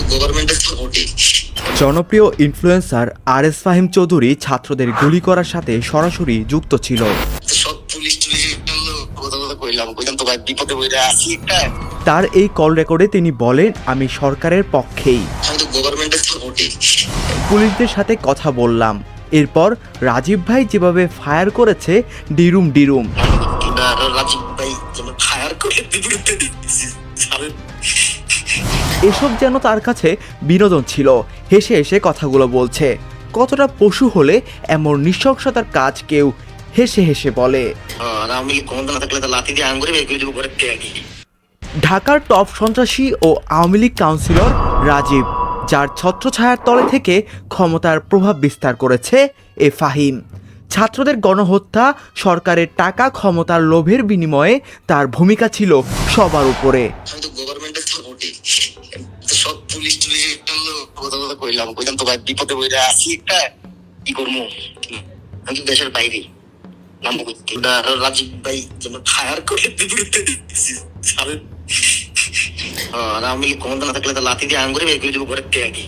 তো গভর্নমেন্টের সাপোর্টে জনপ্রিয় influencer R S Fahim Chowdhury ছাত্রদের গুলি করার সাথে সরাসরি যুক্ত ছিল। সব পুলিশ টুলিশ হলো কথা কথা কইলাম। কইলাম তো ভাই বিপদে বইরে আছি একটা। তার এই কল রেকর্ডে তিনি বলেন আমি সরকারের পক্ষেই। পুলিশদের সাথে কথা বললাম। এরপর রাজীব ভাই যেভাবে ফায়ার করেছে ডিরুম ডিরুম। রাজীব ভাই ফায়ার করে এসব যেন তার কাছে বিনোদন ছিল। হেসে হেসে কথাগুলো বলছে। কতটা পশু হলে এমন নৃশংসতার কাজ কেউ হেসে হেসে বলে। ঢাকার টপ সন্ত্রাসী ও আওয়ামী লীগ কাউন্সিলর রাজীব যার ছত্রছায়ার তলে থেকে ক্ষমতার প্রভাব বিস্তার করেছে এ ফাহিম। ছাত্রদের গণহত্যা সরকারের টাকা ক্ষমতার লোভের বিনিময়ে তার ভূমিকা ছিল সবার উপরে। সব পুলিশ কথা কথা কইলাম কইলাম তো ভাই বিপদে বইরে আছি একটা কি করব? আমি তো দেশের বাইরে। নাম কিংবা রাজীব ভাই যেন ফায়ার করে বিপরীতে আর আমি ক্ষমতা না থাকলে তো লাথি দিয়ে আঙ্গুরে বের করে দেবো ঘরের ত্যাগি